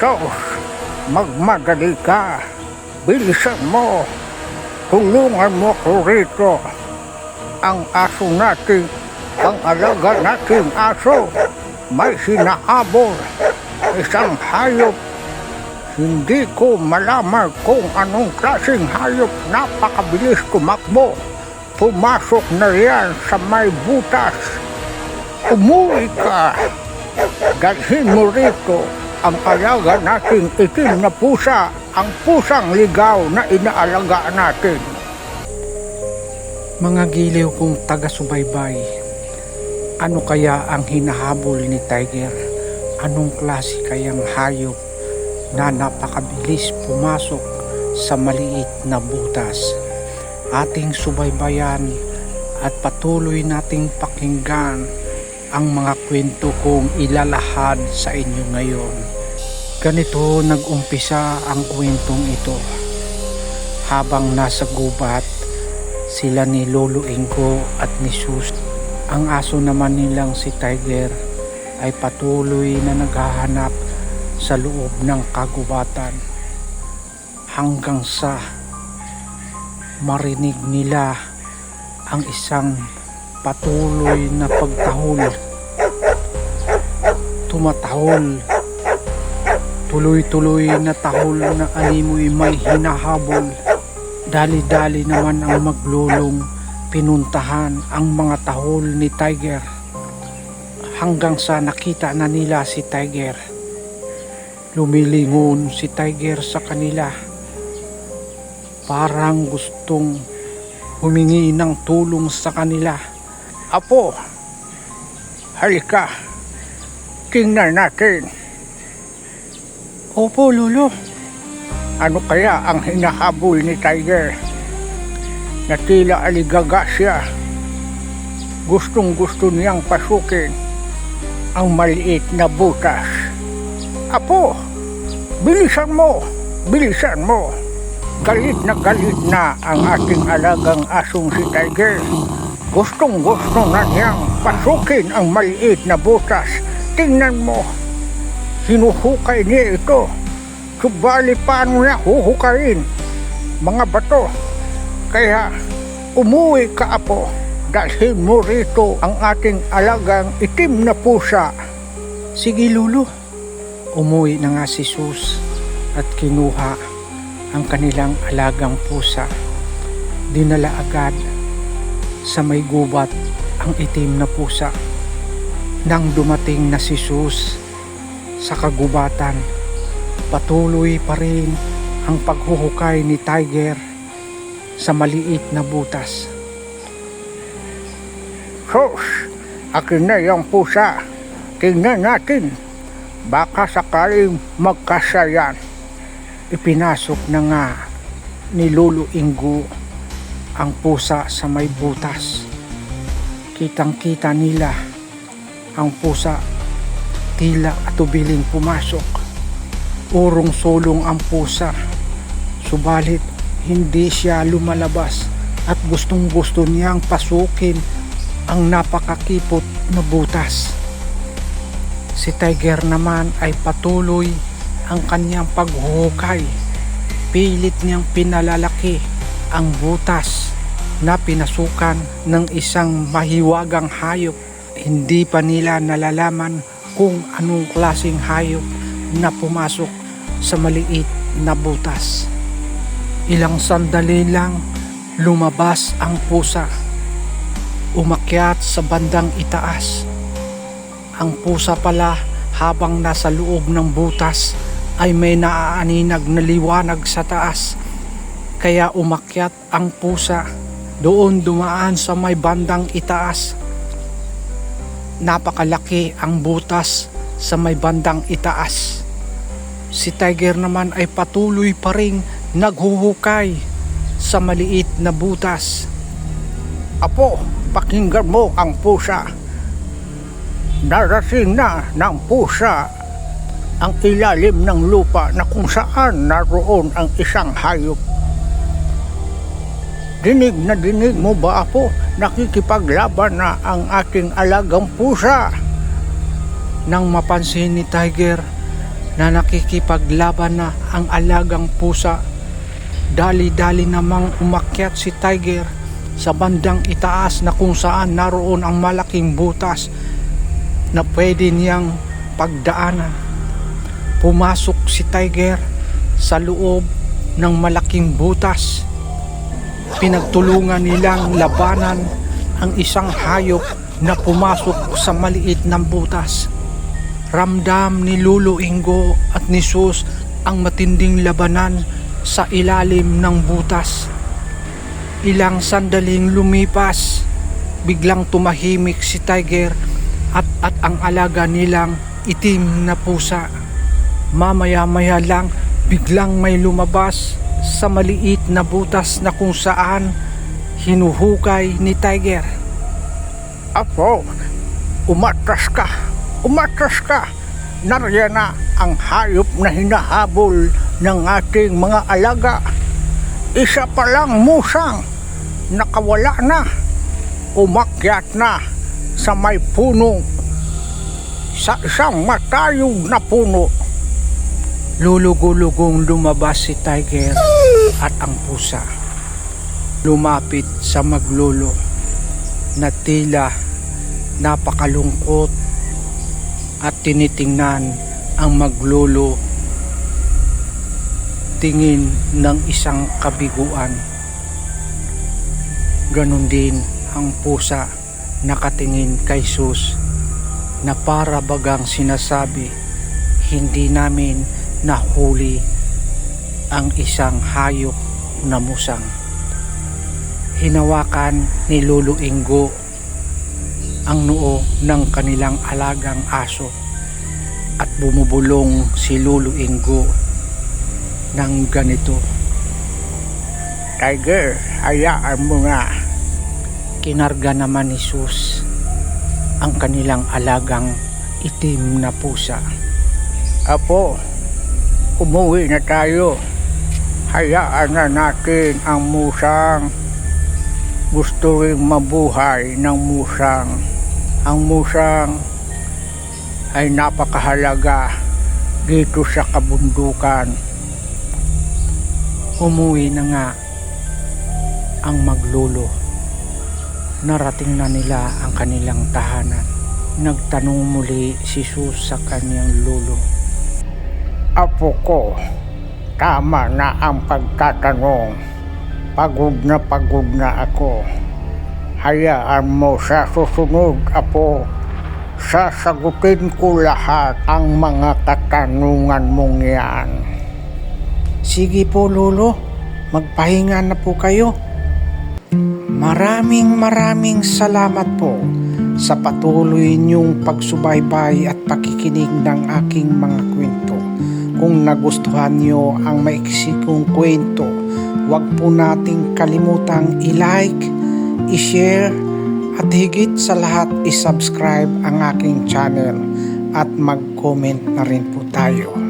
Sos, magmadali ka. Bilisan mo. Tulungan mo ko rito. Ang aso natin, ang alaga natin aso, may sinahabol. Isang hayop. Hindi ko malaman kung anong klaseng hayop napakabilis tumakbo. Pumasok na yan sa may butas. Umuwi ka. Dalhin mo rito ang alaga nating itim na pusa, ang pusang ligaw na inaalagaan natin. Mga giliw kong taga-subaybay, ano kaya ang hinahabol ni Tiger? Anong klase kayang hayop na napakabilis pumasok sa maliit na butas? Ating subaybayan at patuloy nating pakinggan ang mga kwento kong ilalahad sa inyo ngayon. Ganito nag-umpisa ang kwentong ito. Habang nasa gubat, sila ni Lolo Ingo at ni Sus. Ang aso naman nilang si Tiger ay patuloy na naghahanap sa loob ng kagubatan hanggang sa marinig nila ang isang patuloy na pagtahol. Tumatahol. Tuloy-tuloy na tahol na animoy may hinahabol. Dali-dali naman ang maglulong pinuntahan ang mga tahol ni Tiger hanggang sa nakita na nila si Tiger. Lumilingon si Tiger sa kanila. Parang gustong humingi ng tulong sa kanila. Apo, halika. Tingnan natin. Opo, Lolo. Ano kaya ang hinahabol ni Tiger? Na tila aligaga siya. Gustong gusto niyang pasukin ang maliit na butas. Apo, bilisan mo, bilisan mo. Galit na galit na ang ating alagang asong si Tiger. Gustong gusto na niyang pasukin ang maliit na butas. Tingnan mo, hinuhukay niya ito. Subali paano niya huhukayin mga bato. Kaya umuwi ka apo. Dalhin mo rito ang ating alagang itim na pusa. Sige, Lolo. Umuwi na nga si Sus at kinuha ang kanilang alagang pusa. Dinala agad sa may gubat ang itim na pusa. Nang dumating na si Sus sa kagubatan, patuloy pa rin ang paghuhukay ni Tiger sa maliit na butas. Sos, akin na yung pusa. Tingnan natin. Baka sakaling magkasayan. Ipinasok na nga ni Lolo Ingo ang pusa sa may butas. Kitang-kita nila ang pusa tila at tubiling pumasok. Urong-sulong ang pusa. Subalit hindi siya lumalabas at gustong-gusto niyang pasukin ang napakakipot na butas. Si Tiger naman ay patuloy ang kanyang paghuhukay. Pilit niyang pinalalaki ang butas na pinasukan ng isang mahiwagang hayop. Hindi pa nila nalalaman kung anong klaseng hayop na pumasok sa maliit na butas. Ilang sandali lang lumabas ang pusa. Umakyat sa bandang itaas. Ang pusa pala habang nasa loob ng butas ay may naaaninag na liwanag sa taas. Kaya umakyat ang pusa doon dumaan sa may bandang itaas. Napakalaki ang butas sa may bandang itaas. Si Tiger naman ay patuloy pa rin naghuhukay sa maliit na butas. Apo, pakinggan mo ang pusa. Narating na ng pusa ang ilalim ng lupa na kung saan naroon ang isang hayop. Dinig na dinig mo ba apo? Nakikipaglaban na ang ating alagang pusa. Nang mapansin ni Tiger na nakikipaglaban na ang alagang pusa. Dali-dali namang umakyat si Tiger sa bandang itaas na kung saan naroon ang malaking butas na pwede niyang pagdaanan. Pumasok si Tiger sa loob ng malaking butas. Pinagtulungan nilang labanan ang isang hayop na pumasok sa maliit ng butas. Ramdam ni Lulu Ingo at ni Sus ang matinding labanan sa ilalim ng butas. Ilang sandaling lumipas, biglang tumahimik si Tiger at at ang alaga nilang itim na pusa. Mamaya-maya lang biglang may lumabas sa maliit na butas na kung saan hinuhukay ni Tiger. Apo, umatras ka, umatras ka. Nariyan na ang hayop na hinahabol ng ating mga alaga. Isa pa lang musang, nakawala na. Umakyat na sa may puno. Sa isang matayog na puno. Lulugulugong lumabas si Tiger at ang pusa. Lumapit sa maglolo na tila napakalungkot at tinitingnan ang maglolo tingin ng isang kabiguan. Ganon din ang pusa nakatingin kay Sus na para bagang sinasabi hindi namin nahuli ang isang hayop na musang. Hinawakan ni Lulu Ingo ang noo ng kanilang alagang aso at bumubulong si Lulu Ingo ng ganito. Tiger, hayaan mo na. Kinarga naman ni Sus ang kanilang alagang itim na pusa. Apo, umuwi na tayo. Hayaan na natin ang musang. Gusto rin mabuhay ng musang. Ang musang ay napakahalaga dito sa kabundukan. Umuwi na nga ang maglolo. Narating na nila ang kanilang tahanan. Nagtanong muli si Sus sa kanyang lolo. Apo ko, tama na ang pagtatanong. Pagod na pagod na ako. Hayaan mo sa susunod, Apo. Sasagutin ko lahat ang mga katanungan mong yan. Sige po lolo, magpahinga na po kayo. Maraming maraming salamat po sa patuloy niyong pagsubaybay at pakikinig ng aking mga kwento. Kung nagustuhan niyo ang maiksi kong kwento, huwag po nating kalimutang i-like, i-share, at higit sa lahat i-subscribe ang aking channel at mag-comment na rin po tayo.